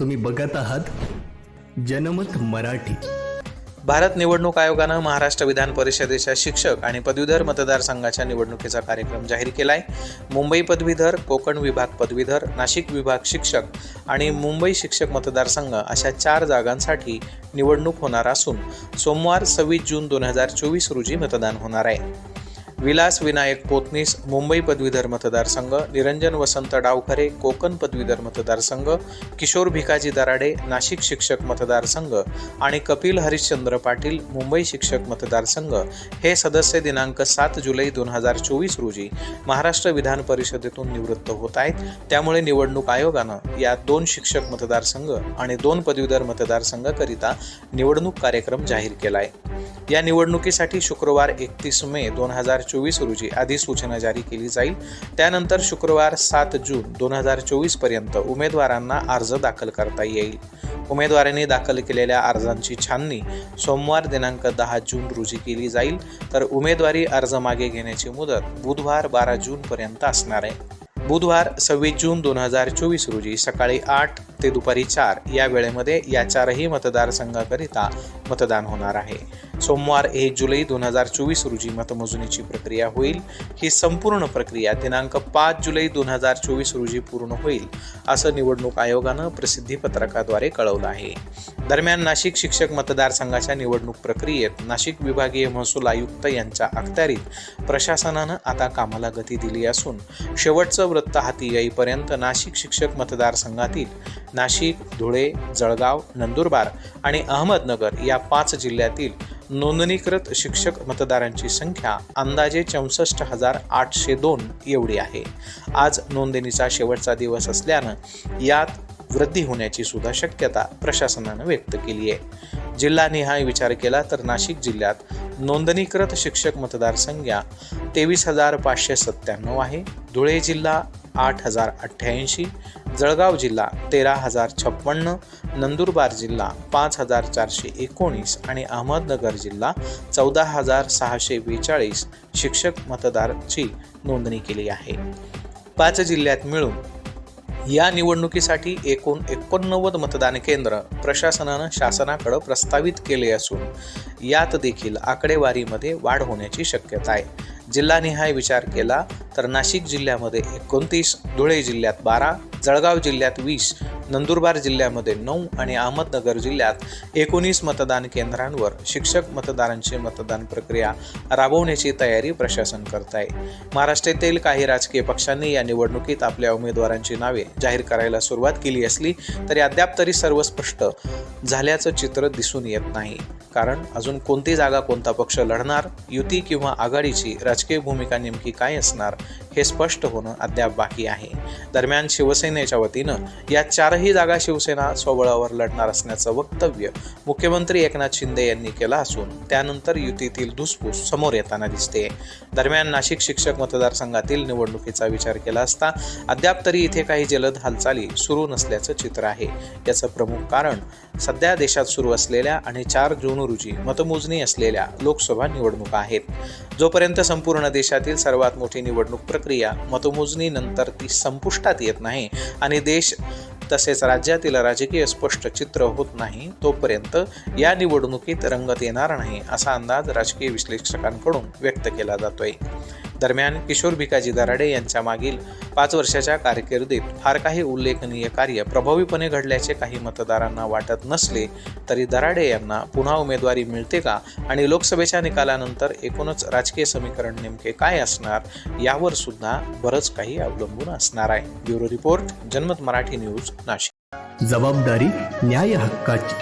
तुम्ही बघत आहात जनमत मराठी. भारत निवडणूक आयोगानं महाराष्ट्र विधान परिषदेच्या शिक्षक आणि पदवीधर मतदारसंघाच्या निवडणुकीचा कार्यक्रम जाहीर केला आहे मुंबई पदवीधर कोकण विभाग पदवीधर नाशिक विभाग शिक्षक आणि मुंबई शिक्षक मतदारसंघ अशा चार जागांसाठी निवडणूक होणार असून सोमवार सव्वीस जून दोन हजार चोवीस रोजी मतदान होणार आहे. विलास विनायक पोतनीस मुंबई पदवीधर मतदारसंघ निरंजन वसंत डावखरे कोकण पदवीधर मतदारसंघ किशोर भिकाजी दराडे नाशिक शिक्षक मतदारसंघ आणि कपिल हरिश्चंद्र पाटील मुंबई शिक्षक मतदारसंघ हे सदस्य दिनांक सात जुलै दोन हजार चोवीस रोजी महाराष्ट्र विधान परिषदेतून निवृत्त होत आहेत. त्यामुळे निवडणूक आयोगानं या दोन शिक्षक मतदारसंघ आणि दोन पदवीधर मतदारसंघाकरिता निवडणूक कार्यक्रम जाहीर केला आहे या निवडणुकीसाठी शुक्रवार एकतीस मे दोन हजार चोवीस रोजी अधिसूचना जारी केली जाईल. त्यानंतर शुक्रवार सात जून दोन हजार चोवीसपर्यंत उमेदवारांना अर्ज दाखल करता येईल. उमेदवारांनी दाखल केलेल्या अर्जांची छाननी सोमवार दिनांक दहा जून रोजी केली जाईल. तर उमेदवारी अर्ज मागे घेण्याची मुदत बुधवार बारा जून पर्यंत असणार आहे. बुधवार सव्वीस जून दोन हजार चोवीस रोजी सकाळी आठ ते दुपारी चार या वेळेमध्ये या चारही मतदारसंघाकरिता मतदान होणार आहे. सोमवार एक जुलै दोन हजार चोवीस रोजी मतमोजणीची प्रक्रिया होईल. ही संपूर्ण प्रक्रिया दिनांक पाच जुलै दोन हजार चोवीस रोजी पूर्ण होईल असं निवडणूक आयोगानं प्रसिद्धीपत्रकाद्वारे कळवलं आहे. दरम्यान नाशिक शिक्षक मतदारसंघाच्या निवडणूक प्रक्रियेत नाशिक विभागीय महसूल आयुक्त यांच्या अखत्यारीत प्रशासनानं आता कामाला गती दिली असून शेवटचं वृत्त हाती येईपर्यंत नाशिक शिक्षक मतदारसंघातील नाशिक धुळे जळगाव नंदुरबार आणि अहमदनगर या पाच जिल्ह्यातील नोंदणीकृत शिक्षक मतदारांची संख्या अंदाजे चौसष्ट हजार आठशे दोन एवढी आहे. आज नोंदणीचा शेवटचा दिवस असल्यानं यात वृद्धी होण्याची सुद्धा शक्यता प्रशासनानं व्यक्त केली आहे. जिल्हानिहाय विचार केला तर नाशिक जिल्ह्यात नोंदणीकृत शिक्षक मतदारसंख्या तेवीस हजार पाचशे सत्त्याण्णव आहे. धुळे जिल्हा आठ हजार अठ्ठ्याऐंशी जळगाव जिल्हा तेरा हजार छप्पन्न नंदुरबार जिल्हा पाच हजार चारशे एकोणीस आणि अहमदनगर जिल्हा चौदा हजार सहाशे बेचाळीस शिक्षक मतदारची नोंदणी केली आहे. पाच जिल्ह्यात मिळून या निवडणुकीसाठी एकूण एकोणनव्वद मतदान केंद्र प्रशासनानं शासनाकडे प्रस्तावित केले असून यात देखील आकडेवारीमध्ये वाढ होण्याची शक्यता आहे. जिल्हानिहाय विचार केला तर नाशिक जिल्ह्यामध्ये एकोणतीस धुळे जिल्ह्यात बारा जळगाव जिल्ह्यात वीस नंदुरबार जिल्ह्यामध्ये नऊ आणि अहमदनगर जिल्ह्यात एकोणीस मतदान केंद्रांवर शिक्षक मतदारांची मतदान प्रक्रिया राबवण्याची तयारी प्रशासन करत आहे महाराष्ट्रातील काही राजकीय पक्षांनी या निवडणुकीत आपल्या उमेदवारांची नावे जाहीर करायला सुरुवात केली असली तरी अद्याप तरी सर्व स्पष्ट झाल्याचं चित्र दिसून येत नाही. कारण अजून कोणती जागा कोणता पक्ष लढणार युती किंवा आघाडीची राजकीय भूमिका नेमकी काय असणार हे स्पष्ट होणं अद्याप बाकी आहे. दरम्यान शिवसेनेच्या वतीनं या चारही जागा शिवसेना स्वबळावर लढणार असल्याचं वक्तव्य मुख्यमंत्री एकनाथ शिंदे यांनी केलं असून त्यानंतर युतीतील धुसफूस समोर येताना दिसते. दरम्यान नाशिक शिक्षक मतदारसंघातील निवडणुकीचा विचार केला असता अद्याप तरी इथे काही जलद हालचाली सुरू नसल्याचं चित्र आहे. याचं प्रमुख कारण सध्या देशात सुरू असलेल्या आणि चार जून रोजी मतमोजणी असलेल्या लोकसभा निवडणुका आहेत. जोपर्यंत संपूर्ण देशातील सर्वात मोठी निवडणूक प्रक्रिया मतमोजणीनंतर ती संपुष्टात येत नाही आणि देश तसेच राज्यातील राजकीय स्पष्ट चित्र होत नाही तोपर्यंत या निवडणुकीत रंगत येणार नाही असा अंदाज राजकीय विश्लेषकांकडून व्यक्त केला जातोय. दरम्यान किशोर भिकाजी दराडे यांच्या मागील पाच वर्षाच्या कारकिर्दीत फार काही उल्लेखनीय कार्य प्रभावीपणे घडल्याचे काही मतदारांना वाटत नसले तरी दराडे यांना पुन्हा उमेदवारी मिळते का आणि लोकसभेच्या निकालानंतर एकूणच राजकीय समीकरण नेमके काय असणार यावर सुद्धा बरंच काही अवलंबून असणार आहे. ब्युरो रिपोर्ट जनमत मराठी न्यूज नाशिक. जबाबदारी न्याय हक्काची.